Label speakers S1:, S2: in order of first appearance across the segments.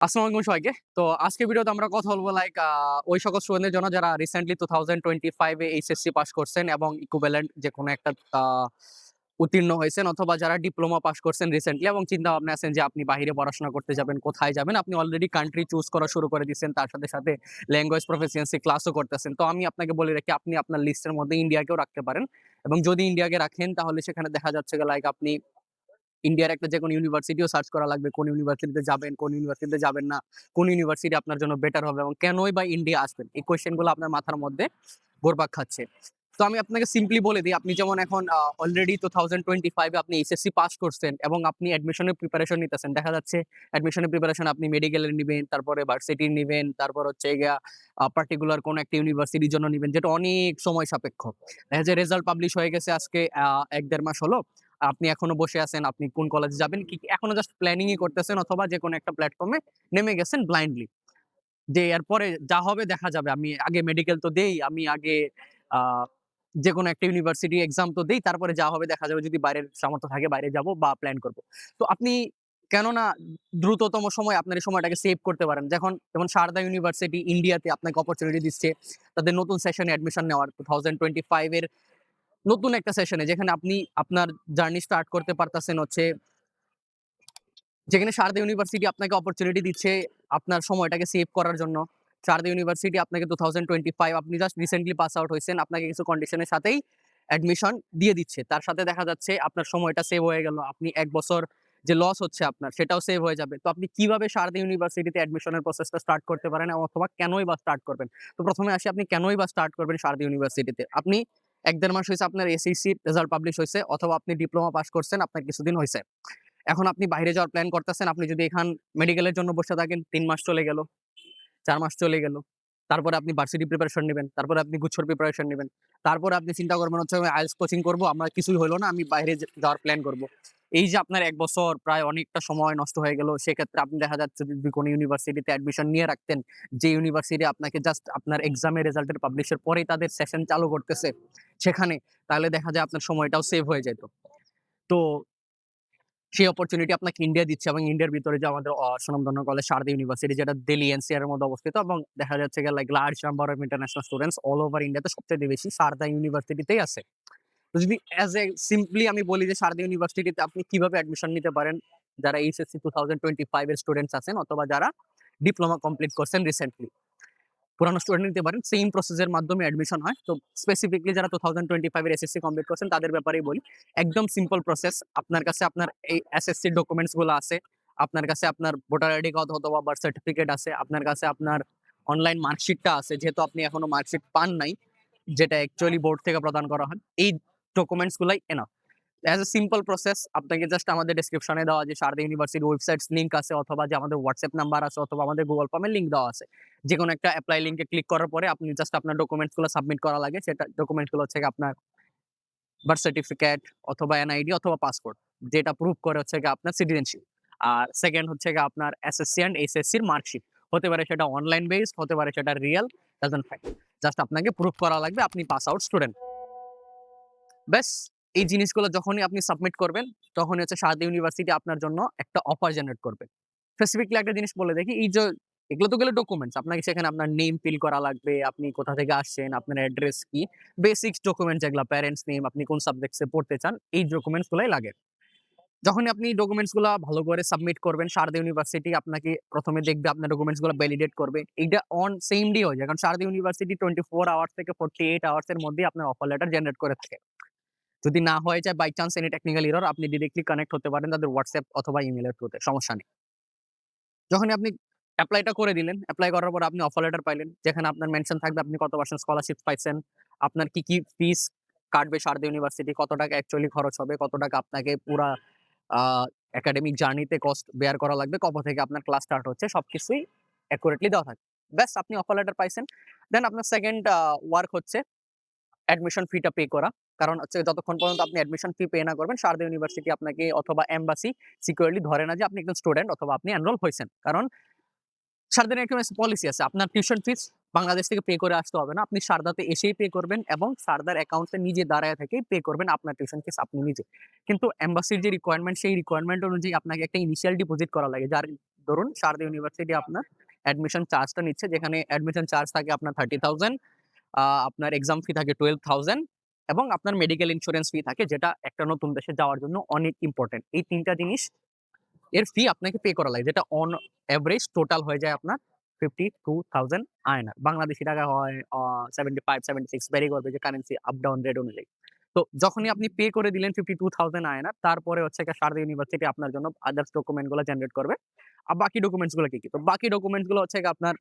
S1: আসসালামু আলাইকুম সবাইকে। তো আজকে ভিডিওতে আমরা কথা বলব লাইক ওই সকল স্টুডেন্টদের জন্য যারা রিসেন্টলি টু থাউজেন্ড টোয়েন্টি ফাইভে এইচএসসি পাস করছেন এবং ইকুইভ্যালেন্ট যে কোনো একটা উত্তীর্ণ হয়েছেন অথবা যারা ডিপ্লোমা পাস করছেন রিসেন্টলি এবং চিন্তা ভাবনা আছেন যে আপনি বাইরে পড়াশোনা করতে যাবেন, কোথায় যাবেন, আপনি অলরেডি কান্ট্রি চুজ করা শুরু করে দিচ্ছেন তার সাথে সাথে ল্যাঙ্গুয়েজ প্রফেসিয়েন্সি ক্লাসও করতেছেন। তো আমি আপনাকে বলে রাখি, আপনি আপনার লিস্টের মধ্যে ইন্ডিয়াকেও রাখতে পারেন এবং যদি ইন্ডিয়াকে রাখেন তাহলে সেখানে দেখা যাচ্ছে লাইক আপনি ইন্ডিয়ার একটা যে কোনো ইউনিভার্সিটিও সার্চ করা লাগবে, কোন ইউনিভার্সিটিতে যাবেন, কোন ইউনিভার্সিটিতে যাবেন না, কোন ইউনিভার্সিটি আপনার জন্য বেটার হবে এবং কেনই বা ইন্ডিয়া আসবেন? এই কোয়েশ্চেনগুলো আপনার মাথার মধ্যে ঘুরপাক খাচ্ছে। তো আমি আপনাকে সিম্পলি বলে দিই, আপনি যেমন এখন অলরেডি টু থাউজেন্ড টোয়েন্টি ফাইভে আপনি এইচএসসি পাস করছেন এবং আপনি অ্যাডমিশনের প্রিপারেশন নিতেছেন। দেখা যাচ্ছে অ্যাডমিশনের প্রিপারেশন আপনি মেডিকেলের নেবেন, তারপরে ভার্সিটির নেবেন, তারপর হচ্ছে গিয়া পার্টিকুলার কোনো একটা ইউনিভার্সিটির জন্য নেবেন, যেটা অনেক সময় সাপেক্ষ। দেখা যায় রেজাল্ট পাবলিশ হয়ে গেছে আজকে এক দেড় মাস হলো। আপনি এখনও বসে আছেন, আপনি কোন কলেজে যাবেন, কি এখনও জাস্ট প্ল্যানিংই করতেছেন অথবা যে কোনো একটা প্ল্যাটফর্মে নেমে গেছেন ব্লাইন্ডলি যে এরপরে যা হবে দেখা যাবে। আমি আগে মেডিকেল তো দেই, আমি আগে যে কোনো একটা ইউনিভার্সিটি এক্সাম তো দেই, তারপরে যা হবে দেখা যাবে যদি বাইরের সামর্থ্য থাকে বাইরে যাব বা প্ল্যান করব। তো আপনি কেননা দ্রুততম সময় আপনার এই সময়টাকে সেভ করতে পারেন। যখন, যেমন সারদা ইউনিভার্সিটি ইন্ডিয়াতে আপনাকে অপরচুনিটি দিচ্ছে, তাদের নতুন সেশনে অ্যাডমিশন নেওয়ার টু থাউজেন্ড টোয়েন্টি ফাইভের নতুন একটা সেশনে যেখানে আপনি আপনার জার্নি স্টার্ট করতে পারতেছেন হচ্ছে, যেখানে সারদা ইউনিভার্সিটি আপনাকে অপরচুনিটি দিচ্ছে আপনার সময়টাকে সেভ করার জন্য। সারদা ইউনিভার্সিটি আপনাকে টু থাউজেন্ড টোয়েন্টি ফাইভ আপনি জাস্ট রিসেন্টলি পাস আউট হয়েছেন, আপনাকে কিছু কন্ডিশনের সাথেই অ্যাডমিশন দিয়ে দিচ্ছে। তার সাথে দেখা যাচ্ছে আপনার সময়টা সেভ হয়ে গেল, আপনি এক বছর যে লস হচ্ছে আপনার সেটাও সেভ হয়ে যাবে। তো আপনি কীভাবে সারদা ইউনিভার্সিটিতে অ্যাডমিশনের প্রসেসটা স্টার্ট করতে পারেন অথবা কেনই বা স্টার্ট করবেন? তো প্রথমে আসি, আপনি কেনই বা স্টার্ট করবেন সারদা ইউনিভার্সিটিতে আপনি এক দেড় মাস হয়েছে আপনার এসএসসি রেজাল্ট পাবলিশ হয়েছে অথবা আপনি ডিপ্লোমা পাস করছেন, আপনার কিছুদিন হয়েছে এখন আপনি বাইরে যাওয়ার প্ল্যান করতেছেন, আপনি যদি এখান মেডিকেলের জন্য বসে থাকেন, তিন মাস চলে গেল, চার মাস চলে গেল। তারপরে আপনি ভার্সিটি প্রিপারেশন নেবেন, তারপরে আপনি গুচ্ছর প্রিপারেশন নেবেন, তারপরে আপনি চিন্তা করবেন হচ্ছে, আমি আইএলস কোচিং করব, আমার কিছুই হলো না, আমি বাইরে যাওয়ার প্ল্যান করব। এই যে আপনার এক বছর প্রায় অনেকটা সময় নষ্ট হয়ে গেল, সেক্ষেত্রে আপনি দেখা যাচ্ছে যদি কোনো ইউনিভার্সিটিতে অ্যাডমিশন নিয়ে রাখতেন, যে ইউনিভার্সিটি আপনাকে জাস্ট আপনার এক্সামের রেজাল্টের পাবলিশের পরেই তাদের সেশন চালু করতেছে সেখানে, তাহলে দেখা যায় আপনার সময়টাও সেভ হয়ে যেত। তো সেই অপরচুনিটি আপনাকে ইন্ডিয়া দিচ্ছে এবং ইন্ডিয়ার ভিতরে যে আমাদের সুনামধন্য কলেজ শারদা ইউনিভার্সিটি যেটা দিল্লি এনসিআর মধ্যে অবস্থিত এবং দেখা যাচ্ছে like large number of international students all over ইন্ডিয়াতে সবচেয়ে বেশি শারদা ইউনিভার্সিটিতেই আছে। তো যদি অ্যাজ এ সিম্পলি আমি বলি যে শারদা ইউনিভার্সিটিতে আপনি কীভাবে অ্যাডমিশন নিতে পারেন, যারা HSC two thousand twenty five এর স্টুডেন্টস আছেন অথবা যারা ডিপ্লোমা কমপ্লিট করছেন রিসেন্টলি পুরানো স্টুডেন্ট নিতে পারেন সেম প্রসেসের মাধ্যমে অ্যাডমিশন হয় তো স্পেসিফিকলি যারা টু থাউজেন্ড টোয়েন্টি ফাইভের এসএসসি কমপ্লিট করছেন তাদের ব্যাপারেই বলি একদম সিম্পল প্রসেস আপনার কাছে আপনার এই এসএসসি ডকুমেন্টসগুলো আছে আপনার কাছে আপনার ভোটার আইডি কার্ড অথবা বার্থ সার্টিফিকেট আছে আপনার কাছে আপনার অনলাইন মার্কশিটটা আছে যেহেতু আপনি এখনও মার্কশিট পান নাই যেটা অ্যাকচুয়ালি বোর্ড থেকে প্রদান করা হয় এই ডকুমেন্টস গুলাই enough as a simple process আপনাকে জাস্ট আমাদের ডিসক্রিপশনে দেওয়া যে শারদা ইউনিভার্সিটির ওয়েবসাইটস লিঙ্ক আছে, অথবা যে আমাদের হোয়াটসঅ্যাপ নাম্বার আছে, অথবা আমাদের গুগল ফর্মের লিঙ্ক দেওয়া আছে। যে কোনো একটা অ্যাপ্লাই লিঙ্কে ক্লিক করার পরে আপনি জাস্ট আপনার ডকুমেন্টসগুলো সাবমিট করা লাগে, সেটা ডকুমেন্টসগুলো হচ্ছে আপনার বার্থ সার্টিফিকেট অথবা এনআইডি অথবা পাসপোর্ট যেটা প্রুভ করে হচ্ছে আপনার সিটিজেনশিপ আর সেকেন্ড হচ্ছে আপনার এসএসসি অ্যান্ড এসএসসির মার্কশিট হতে পারে সেটা অনলাইন বেসড হতে পারে সেটা রিয়েল ডাজন্ট ফ্যাক্ট জাস্ট আপনাকে প্রুভ করা লাগবে, আপনি পাস আউট স্টুডেন্ট ব্যাস। এই জিনিসগুলো যখনই আপনি সাবমিট করবেন, তখনই হচ্ছে শারদা ইউনিভার্সিটি আপনার জন্য একটা অফার জেনারেট করবে। স্পেসিফিকলি একটা জিনিস বলে দেখি, এই যে এগুলো তো গেলে ডকুমেন্টস আপনাকে সেখানে আপনার নেম ফিল করা লাগবে, আপনি কোথা থেকে আসছেন, আপনার অ্যাড্রেস কি বেসিক্স ডকুমেন্টস যেগুলো প্যারেন্টস নেম আপনি কোন সাবজেক্টসে পড়তে চান, এই ডকুমেন্টস গুলাই লাগে। যখন আপনি ডকুমেন্টসগুলা ভালো করে সাবমিট করবেন শারদা ইউনিভার্সিটি আপনাকে প্রথমে দেখবে, আপনার ডকুমেন্টসগুলো ভ্যালিডেট করবে, এইটা অন সেম ডে হয়ে যায়, কারণ Sharda university twenty four hours থেকে ফোর্টি এইট আওয়ার্স এর মধ্যে আপনার অফার লেটার জেনারেট করে থাকে। যদি না হয়ে যায় by chance any technical error আপনি ডিরেক্টলি কানেক্ট হতে পারেন তাদের হোয়াটসঅ্যাপ অথবা ইমেলের থ্রুতে সমস্যা নেই। যখনই আপনি অ্যাপ্লাইটা করে দিলেন অ্যাপ্লাই করার পর আপনি অফার লেটার পাইলেন, যেখানে আপনার মেনশন থাকবে আপনি কত পার্সেন্ট স্কলারশিপ পাইছেন, আপনার কি কি ফিস কাটবে শারদা ইউনিভার্সিটি কত টাকা অ্যাকচুয়ালি খরচ হবে, কত টাকা আপনাকে পুরা একাডেমিক জার্নিতে কস্ট বেয়ার করা লাগবে কবে থেকে আপনার ক্লাস স্টার্ট হচ্ছে, সবকিছুই অ্যাকুরেটলি দেওয়া থাকে ব্যাস, আপনি অফার লেটার পাইছেন। দেন আপনার সেকেন্ড ওয়ার্ক হচ্ছে। অ্যাডমিশন ফিটা পে করা। কারণ হচ্ছে যতক্ষণ পর্যন্ত আপনি অ্যাডমিশন ফি পে না করবেন শারদা ইউনিভার্সিটি আপনাকে অথবা এম্বাসি সিকিউরলি ধরে না যে আপনি একজন স্টুডেন্ট অথবা আপনি এনরোল হয়েছেন। কারণ শারদার একটা পলিসি আছে। আপনার টিউশন ফিস বাংলাদেশ থেকে পে করে আসতে হবে না। আপনি সারদাতে এসেই পে করবেন এবং সারদার অ্যাকাউন্টে নিজে দাঁড়ায় থেকেই পে করবেন আপনার টিউশন ফিস আপনি নিজে। কিন্তু এম্বাসির যে রিকোয়ারমেন্ট সেই রিকোয়ারমেন্ট অনুযায়ী আপনাকে একটা ইনিশিয়াল ডিপোজিট করা লাগে। যার ধরুন শারদা ইউনিভার্সিটি আপনার অ্যাডমিশন চার্জটা নিচ্ছে, যেখানে অ্যাডমিশন চার্জ থাকে আপনার থার্টি থাউজেন্ড আপনার এক্সাম ফি থাকে টুয়েলভ থাউজেন্ড এবং আপনার মেডিকেল ইন্স্যুরেন্স ফি থাকে যেটা একটা নতুন দেশে যাওয়ার জন্য অনেক ইম্পর্টেন্ট এই তিনটা জিনিস এর ফি আপনাকে পে করা লাগে, যেটা অন অ্যাভারেজ টোটাল হয়ে যায় আপনার ফিফটি টু থাউজেন্ড আয়নার। বাংলাদেশি টাকা হয় seventy five seventy six vary করবে যে কারেন্সি আপ ডাউন রেট অনুযায়ী। তো যখনই আপনি পে করে দিলেন ফিফটি টু থাউজেন্ড আয়নার, তারপরে হচ্ছে গিয়ে শারদা ইউনিভার্সিটি আপনার জন্য আদার্স ডকুমেন্টগুলো জেনারেট করবে। আর বাকি ডকুমেন্টসগুলো কি কি? তো বাকি ডকুমেন্টসগুলো হচ্ছে আপনার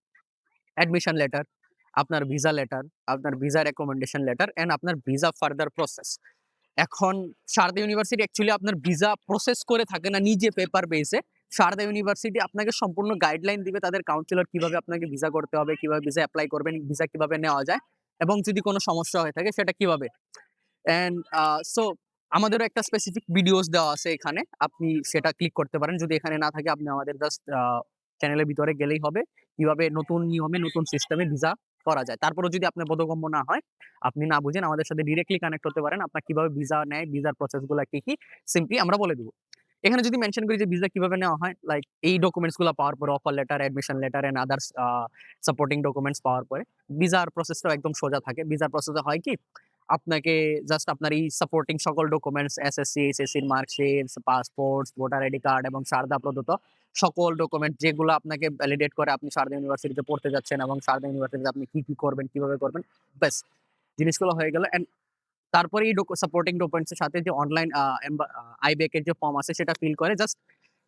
S1: অ্যাডমিশন লেটার আপনার ভিসা লেটার, আপনার ভিসা রেকমেন্ডেশন লেটার এন্ড আপনার ভিসা ফার্দার প্রসেস এখন শারদা ইউনিভার্সিটি অ্যাকচুয়ালি আপনার ভিসা প্রসেস করে থাকে না নিজে পেপার বেসে শারদা ইউনিভার্সিটি আপনাকে সম্পূর্ণ গাইডলাইন দিবে তাদের কাউন্সিলর কীভাবে আপনাকে ভিসা করতে হবে, কীভাবে ভিসা অ্যাপ্লাই করবেন, ভিসা কীভাবে নেওয়া যায় এবং যদি কোনো সমস্যা হয়ে থাকে সেটা কীভাবে? এন্ড সো আমাদেরও একটা স্পেসিফিক ভিডিওস দেওয়া আছে এখানে। আপনি সেটা ক্লিক করতে পারেন। যদি এখানে না থাকে আপনি আমাদের জাস্ট চ্যানেলের ভিতরে গেলেই হবে। কীভাবে নতুন নিয়মে, নতুন সিস্টেমে ভিসা করা যায়। তারপরেও যদি আপনার বোধগম্য না হয়, আপনি না বুঝেন, আমাদের সাথে ডিরেক্টলি কানেক্ট হতে পারেন, আপনার কীভাবে ভিসা নেয় ভিসার প্রসেসগুলো কি কি সিম্পলি আমরা বলে দিব। এখানে যদি মেনশন করি যে ভিসা কীভাবে নেওয়া হয় লাইক এই ডকুমেন্টসগুলো পাওয়ার পরে offer letter admission letter and others supporting documents পাওয়ার পরে ভিসার প্রসেসটাও একদম সোজা থাকে। ভিসার প্রসেসে হয় কি, আপনাকে জাস্ট আপনার এই সাপোর্টিং সকল ডকুমেন্টস এসএসসি এসএসসির marksheet passport voter ID card এবং সারদা প্রদত্ত সকল ডকুমেন্ট যেগুলো আপনাকে ভ্যালিডেট করে আপনি সারদা ইউনিভার্সিটিতে পড়তে যাচ্ছেন এবং সারদা ইউনিভার্সিটিতে আপনি কি কি করবেন, কীভাবে করবেন, ব্যাস, জিনিসগুলো হয়ে গেল এন্ড তারপরে এই সাপোর্টিং ডকুমেন্টসের সাথে যে অনলাইন আইবেকের যে ফর্ম আছে সেটা ফিল করে জাস্ট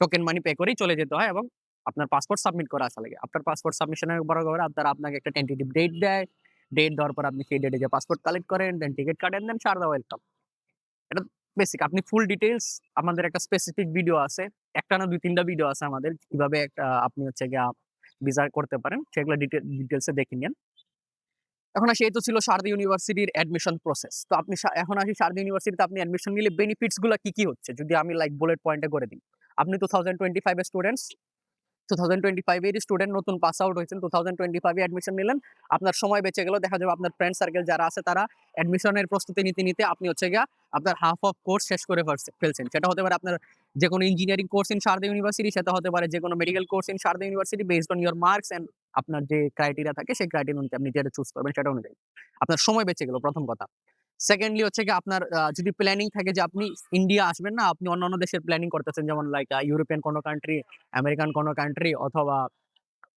S1: টোকেন মানি পে করেই চলে যেতে হয় এবং আপনার পাসপোর্ট সাবমিট করা আসা লাগে। আপনার পাসপোর্ট সাবমিশনের বরাবর আপনারা আপনাকে একটা টেন্টেটিভ ডেট দেয়। ডেট দেওয়ার পর আপনি সেই ডেটে যে পাসপোর্ট কালেক্ট করেন দেন টিকিট কাটেন দেন সারদা ওয়েলকাম এটা বেসিক আপনি ফুল ডিটেলস আমাদের একটা স্পেসিফিক ভিডিও আছে একটা না দুই তিনটা ভিডিও আছে আমাদের, কীভাবে আপনি হচ্ছে গিয়ে ভিসা করতে পারেন, সেগুলো ডিটেলসে দেখে নিন। এখন আসি, এই তো ছিল শারদা ইউনিভার্সিটির অ্যাডমিশন প্রসেস তো আপনি এখন আসি শারদা ইউনিভার্সিটিতে আপনি অ্যাডমিশন নিলে বেনিফিটসগুলো কি কি হচ্ছে? যদি আমি লাইক বুলেট পয়েন্টে করে দিই। আপনি টু থাউজেন্ড টোয়েন্টি ফাইভের স্টুডেন্টস টু থাউজেন্ড টোয়েন্টি ফাইভের স্টুডেন্ট নতুন পাস আউট হয়েছেন টু থাউজেন্ড টোয়েন্টি ফাইভে অ্যাডমিশন নিলেন। আপনার সময় বেঁচে গেল, দেখা যাবে আপনার ফ্রেন্ড সার্কেল যারা আছে তারা অ্যাডমিশনের প্রস্তুতি নিতে নিতে আপনি হচ্ছে গিয়া আপনার হাফ অফ কোর্স শেষ করে ফেলছেন। সেটা হতে পারে আপনার যে কোনো engineering course in Sharda university সেটা হতে পারে যে কোনো medical course in Sharda university based on your marks and আপনার যে ক্রাইটেরিয়া থাকে, সেই ক্রাইটেরিয়া অনুযায়ী আপনি যেটা চুজ করবেন, সেটা অনুযায়ী। আপনার সময় বেঁচে গেল, প্রথম কথা। সেকেন্ডলি হচ্ছে কি আপনার যদি প্ল্যানিং থাকে যে আপনি ইন্ডিয়া আসবেন না, আপনি অন্যান্য দেশের প্ল্যানিং করতেছেন, যেমন লাইক ইউরোপিয়ান কোনো কান্ট্রি আমেরিকান কোনো কান্ট্রি অথবা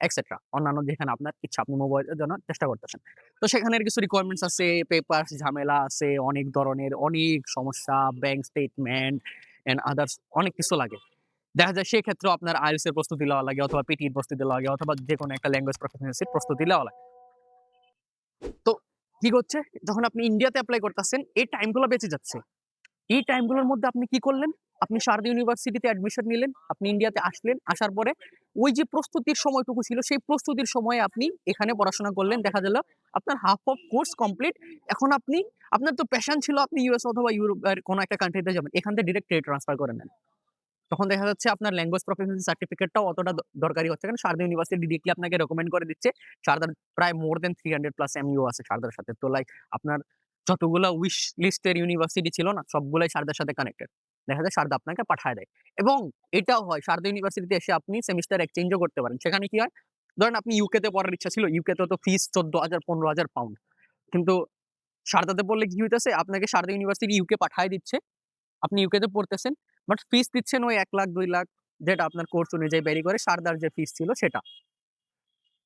S1: এক্সেট্রা অন্যান্য যেখানে আপনার ইচ্ছা, আপনি মোবাইলের জন্য চেষ্টা করতেছেন। তো সেখানের কিছু রিকোয়ারমেন্টস আছে পেপার ঝামেলা আছে, অনেক ধরনের, অনেক সমস্যা ব্যাংক স্টেটমেন্ট এন্ড আদার্স অনেক কিছু লাগে। দেখা যায় সেই ক্ষেত্রে আপনার আইএলস এর প্রস্তুতি নেওয়া লাগে অথবা পিটির প্রস্তুতি নেওয়া লাগে অথবা যে কোনো একটা ল্যাঙ্গুয়েজ প্রফেশনালসির প্রস্তুতি নেওয়া লাগে। তো কি হচ্ছে? যখন আপনি ইন্ডিয়াতে অ্যাপ্লাই করতেছেন, এই টাইমগুলো বেঁচে যাচ্ছে। এই টাইমগুলোর মধ্যে আপনি কি করলেন? আপনি শারদা ইউনিভার্সিটিতে অ্যাডমিশন নিলেন, আপনি ইন্ডিয়াতে আসলেন, আসার পরে ওই যে প্রস্তুতির সময়টুকু ছিল, সেই প্রস্তুতির সময়ে আপনি এখানে পড়াশোনা করলেন। দেখা গেল আপনার হাফ অফ কোর্স কমপ্লিট এখন আপনি, আপনার তো প্যাশন ছিল আপনি ইউএস অথবা ইউরোপ কোনো একটা কান্ট্রিতে যাবেন। এখান থেকে ডিরেক্ট ট্রেড ট্রান্সফার করে নেন। তখন দেখা যাচ্ছে আপনার ল্যাঙ্গুয়েজ প্রফেশনাল সার্টিফিকেটটাও অতটা দরকারি হচ্ছে। কারণ শারদা ইউনিভার্সিটি ডিরেক্টলি আপনাকে রেকমেন্ড করে দিচ্ছে। শারদার প্রায় more than three hundred plus MU আছে শারদার সাথে। তো লাইক আপনার যতগুলো উইশ লিস্টের ইউনিভার্সিটি ছিল না, সবগুলাই শারদার সাথে কানেক্টেড দেখা যায় শারদা আপনাকে পাঠায় দেয়। এবং এটাও হয় শারদা ইউনিভার্সিটিতে এসে আপনি সেমিস্টার এক্সচেঞ্জও করতে পারেন। সেখানে কি হয়? ধরেন আপনি ইউকেতে পড়ার ইচ্ছা ছিল ইউকেতে তো ফিস চোদ্দ হাজার পনেরো হাজার পাউন্ড কিন্তু শারদাতে পড়লে কি হইতেছে? আপনাকে শারদা ইউনিভার্সিটি ইউকে পাঠায় দিচ্ছে। আপনি ইউকেতে পড়তেছেন বাট ফিস দিচ্ছেন ওই এক লাখ, দুই লাখ, যেটা আপনার কোর্স অনুযায়ী বেরি করে, সারদার যে ফিস ছিল সেটা।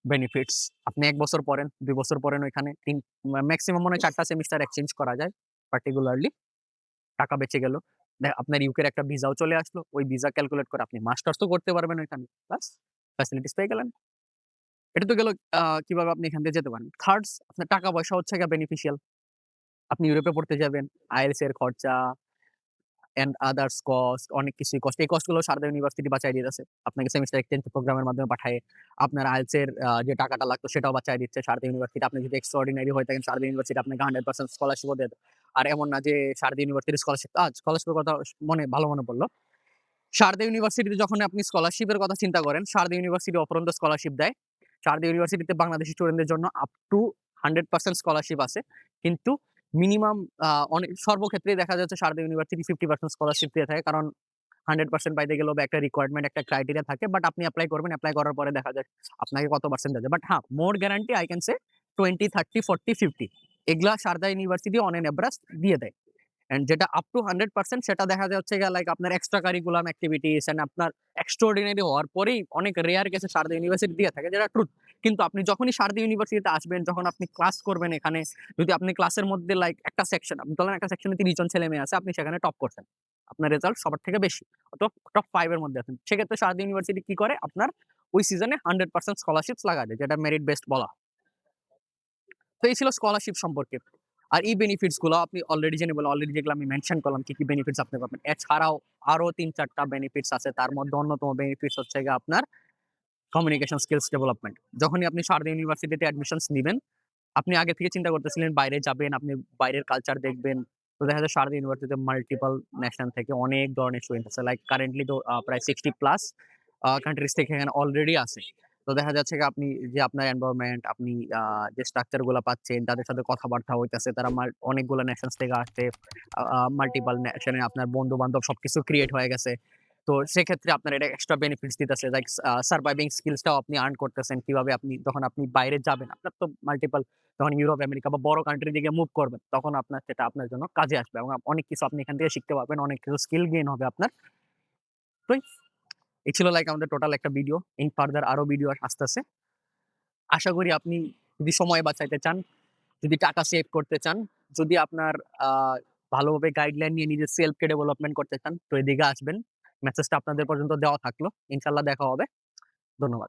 S1: বেনিফিটস আপনি এক বছর পড়েন, দুই বছর পড়েন ওইখানে, তিন ম্যাক্সিমাম মনে হয় চারটা সেমিস্টার এক্সচেঞ্জ করা যায় পার্টিকুলারলি টাকা বেঁচে গেল। আপনার ইউকের একটা ভিসাও চলে আসলো, ওই ভিসা ক্যালকুলেট করে আপনি মাস্টার্সও করতে পারবেন ওইখানে প্লাস ফ্যাসিলিটিস পেয়ে গেলেন। এটা তো গেল কীভাবে আপনি এখান থেকে যেতে পারেন? থার্ডস আপনার টাকা পয়সা হচ্ছে গিয়ে বেনিফিশিয়াল আপনি ইউরোপে পড়তে যাবেন আইএলস এর খরচা এন্ড আদার্স কস্ট অনেক কিছুই কস্ট এই কস্টগুলো সারদা ইউনিভার্সিটি বাঁচাই দিতেছে আপনাকে সেমিস্টার এক্সচেঞ্জ প্রোগ্রামের মাধ্যমে পাঠায়। আপনার আহ, যে টাকাটা লাগতো সেটাও বাঁচাই দিচ্ছে সারদা ইউনিভার্সিটি আপনি যদি এক্সট্রাঅর্ডিনারি হয়ে থাকেন সারদা ইউনিভার্সিটি আপনাকে হান্ড্রেড পার্সেন্ট স্কলারশিপও দেবে। আর এমন না যে সারদা ইউনিভার্সিটির স্কলারশিপ আজ স্কলারশিপের কথা মনে ভালো মনে পড়ল। সারদা ইউনিভার্সিটিতে যখন আপনি স্কলারশিপের কথা চিন্তা করেন সারদা ইউনিভার্সিটি অপরন্ত স্কলারশিপ দেয়। সারদা ইউনিভার্সিটিতে বাংলাদেশি স্টুডেন্টদের জন্য up to hundred percent scholarship আছে। কিন্তু মিনিমাম অনেক সর্বক্ষেত্রে দেখা যাচ্ছে Sarada university fifty percent scholarship দিয়ে থাকে। কারণ হান্ড্রেড পার্সেন্ট পাইতে গেলেও একটা রিকোয়ারমেন্ট একটা ক্রাইটেরিয়া থাকে। বাট আপনি অ্যাপ্লাই করবেন অ্যাপ্লাই করার পরে দেখা যায় আপনাকে কত পার্সেন্ট দেবে। বাট হ্যাঁ more guarantee I can say twenty thirty forty fifty এগুলা সারদা ইউনিভার্সিটি অন এন দিয়ে দেয়। এন্ড যেটা আপ টু হান্ড্রেড পার্সেন্ট সেটা দেখা যাচ্ছে লাইক আপনার এক্সট্রা কারিকুলাম অ্যাক্টিভিটিস এন্ড আপনার এক্সট্রাঅর্ডিনারি হওয়ার পরেই অনেক রেয়ার কেসে সারদা ইউনিভার্সিটি দিয়ে থাকে, যেটা ট্রুথ কিন্তু আপনি যখনই সারদা ইউনিভার্সিটিতে আসবেন, যখন আপনি ক্লাস করবেন এখানে, যদি আপনি ক্লাসের মধ্যে লাইক একটা সেকশন আপনি ধরেন একটা সেকশনে তিরিশ জন ছেলে মেয়ে আছে, আপনি সেখানে টপ করছেন। আপনার রেজাল্ট সবার থেকে বেশি, অথবা টপ ফাইভ এর মধ্যে আছেন। সেক্ষেত্রে সারদা ইউনিভার্সিটি কি করে? আপনার ওই সিজনে হান্ড্রেড পার্সেন্ট স্কলারশিপ লাগা যেটা মেরিট বেস্ট বলা। তো এই ছিল স্কলারশিপ সম্পর্কে। আর এই বেনিফিটসগুলো আপনি অলরেডি জেনে বলে অলরেডি যেগুলো আমি মেনশন করলাম, কি কি বেনিফিটস আপনি পাবেন? এছাড়াও আরও তিন চারটা বেনিফিটস আছে, তার মধ্যে অন্যতম বেনিফিটস হচ্ছে গিয়ে আপনার কমিউনিকেশন স্কিলস ডেভেলপমেন্ট যখনই আপনি সারদা ইউনিভার্সিটিতে অ্যাডমিশনস নেবেন, আপনি আগে থেকে চিন্তা করতেছিলেন বাইরে যাবেন, আপনি বাইরের কালচার দেখবেন, তো দেখা যায় সারদা ইউনিভার্সিটিতে মাল্টিপল ন্যাশনাল থেকে অনেক ধরনের স্টুডেন্ট আছে লাইক কারেন্টলি তো প্রায় সিক্সটি প্লাস কান্ট্রিজ থেকে এখানে অলরেডি আছে তো দেখা যাচ্ছে কি আপনি যে আপনার এনভায়রনমেন্ট আপনি যে স্ট্রাকচারগুলো পাচ্ছেন, তাদের সাথে কথাবার্তা হইতেছে, তারা অনেকগুলো নেশনস থেকে আসছে মাল্টিপল নেশনে আপনার বন্ধু বান্ধব সবকিছু ক্রিয়েট হয়ে গেছে। তো সেক্ষেত্রে আপনার এটা এক্সট্রা বেনিফিটস দিতেছে লাইক সার্ভাইভিং স্কিলসটাও আপনি আর্ন করতেছেন, কীভাবে আপনি, যখন আপনি বাইরে যাবেন, আপনার তো মাল্টিপল যখন ইউরোপ, আমেরিকা বা বড় কান্ট্রি দিকে মুভ করবেন, তখন আপনার সেটা আপনার জন্য কাজে আসবে এবং অনেক কিছু আপনি এখান থেকে শিখতে পারবেন, অনেক কিছু স্কিল গেইন হবে আপনার। তো এই ছিল লাইক আমাদের টোটাল একটা ভিডিও ইন ফার্দার আরও ভিডিও আসতে আসে আশা করি আপনি যদি সময় বাঁচাইতে চান, যদি টাকা সেভ করতে চান, যদি আপনার ভালোভাবে গাইডলাইন নিয়ে নিজের সেলফকে ডেভেলপমেন্ট করতে চান, তো এদিকে আসবেন। মেসেজটা আপনাদের পর্যন্ত দেওয়া থাকল। ইনশাল্লাহ দেখা হবে। ধন্যবাদ।